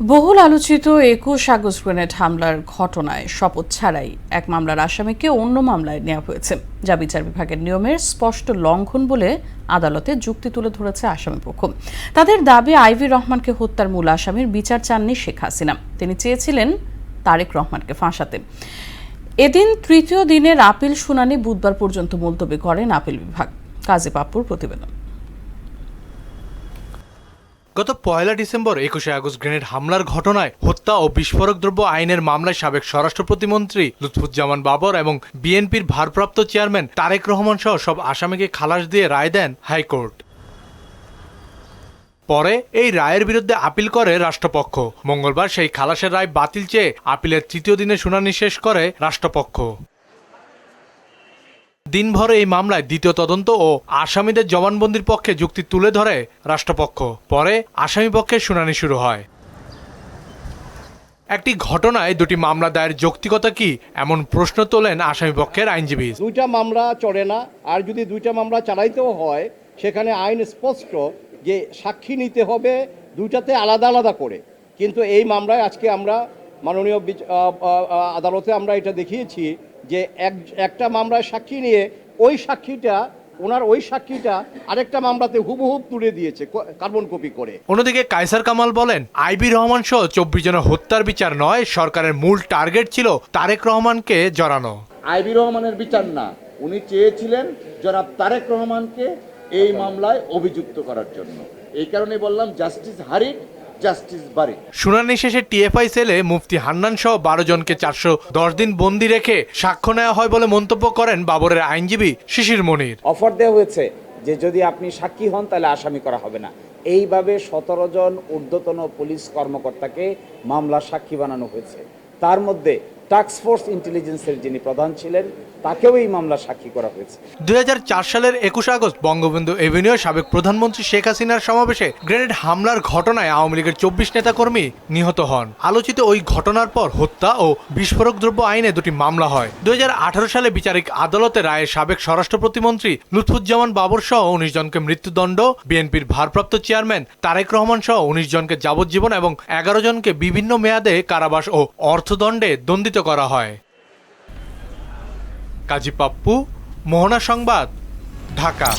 বহুল আলোচিত একুশ আগস্ট গ্রেনেড হামলার ঘটনায় শপথ ছাড়াই এক মামলার আসামিকে অন্য মামলায় নেওয়া হয়েছে, যা বিচার বিভাগের নিয়মের স্পষ্ট লঙ্ঘন বলে আদালতে যুক্তি তুলে ধরেছে আসামি পক্ষ। তাদের দাবি, আইভি রহমানকে হত্যার মূল আসামির বিচার চাননি শেখ হাসিনা। তিনি চেয়েছিলেন তারেক রহমানকে ফাঁসাতে। এদিন তৃতীয় দিনের আপিল শুনানি বুধবার পর্যন্ত মুলতবি করেন আপিল বিভাগ। কাজী পাপ্পুর প্রতিবেদন। গত পয়লা ডিসেম্বর একুশে আগস্ট গ্রেনেড হামলার ঘটনায় হত্যা ও বিস্ফোরক দ্রব্য আইনের মামলায় সাবেক স্বরাষ্ট্র প্রতিমন্ত্রী লুৎফুজ্জামান বাবর এবং বিএনপির ভারপ্রাপ্ত চেয়ারম্যান তারেক রহমান সহ সব আসামিকে খালাস দিয়ে রায় দেন হাইকোর্ট। পরে এই রায়ের বিরুদ্ধে আপিল করে রাষ্ট্রপক্ষ। মঙ্গলবার সেই খালাসের রায় বাতিল চেয়ে আপিলের তৃতীয় দিনে শুনানি শেষ করে রাষ্ট্রপক্ষ। দিনভর এই মামলায় দ্বিতীয় তদন্ত ও আসামিদের জবানবন্দির পক্ষে যুক্তি তুলে ধরে রাষ্ট্রপক্ষ। পরে আসামি পক্ষে শুনানি শুরু হয়। একটি ঘটনায় দুটি মামলা দায়ের যৌক্তিকতা কি এমন প্রশ্ন তোলেন আসামি পক্ষের আইনজীবী। দুইটা মামলা চড়ে না, আর যদি দুইটা মামলা চালাইতেও হয়, সেখানে আইন স্পষ্ট যে সাক্ষী নিতে হবে দুইটাতে আলাদা আলাদা করে। কিন্তু এই মামলায় আজকে আমরা মাননীয় আদালতে আমরা এটা দেখিয়েছি যে এক একটা মামলায় সাক্ষী নিয়ে ওই সাক্ষীটা ওনার ওই সাক্ষীটা আরেকটা মামলাতে হুবহুব তুলে দিয়েছে ক- কার্বন কপি করে। অন্যদিকে কাইসার কামাল বলেন আইবি রহমান সহ চব্বিশ জনের হত্যার বিচার নয় সরকারের মূল টার্গেট ছিল তারেক রহমানকে জড়ানো। আইবি রহমানের বিচার না উনি চেয়েছিলেন জনাব তারেক রহমানকে এই মামলায় অভিযুক্ত করার জন্য। এই কারণে বললাম জাস্টিস হারিক জাস্টিস শুনানি শেষে টিএফআই সেলে মুফতি হান্নান সহ বারো জনকে চারশো দশ দিন বন্দি রেখে সাক্ষ্য নেওয়া হয় বলে মন্তব্য করেন বাবরের আইনজীবী শিশির মনির। অফার দেওয়া হয়েছে যে যদি আপনি সাক্ষী হন তাহলে আসামি করা হবে না। এইভাবে সতেরো জন ঊর্ধ্বতন পুলিশ কর্মকর্তাকে মামলা সাক্ষী বানানো হয়েছে। তার মধ্যে টাস্কফোর্স ইন্টেলিজেন্সের যিনি প্রধান ছিলেন, তাকেও এই মামলার সাক্ষী করা হয়েছে। দুই সালের একুশ আগস্ট বঙ্গবন্ধু এভিনিউ সাবেক প্রধানমন্ত্রী শেখ হাসিনার সমাবেশে গ্রেনেড হামলার ঘটনায় আওয়ামী লীগের চব্বিশ নেতাকর্মী নিহত হন। আলোচিত ওই ঘটনার পর হত্যা ও বিস্ফোরক দ্রব্য আইনে দুটি মামলা হয়। দুই হাজার আঠারো সালে বিচারিক আদালতে রায়ে সাবেক স্বরাষ্ট্র প্রতিমন্ত্রী লুৎফুজ্জামান বাবর সহ উনিশ জনকে মৃত্যুদণ্ড, বিএনপির ভারপ্রাপ্ত চেয়ারম্যান তারেক রহমান সহ উনিশ জনকে যাবজ্জীবন এবং এগারো জনকে বিভিন্ন মেয়াদে কারাবাস ও অর্থদণ্ডে দণ্ডিত করা হয়। কাজী পাপ্পু মোহনা সংবাদ ঢাকা।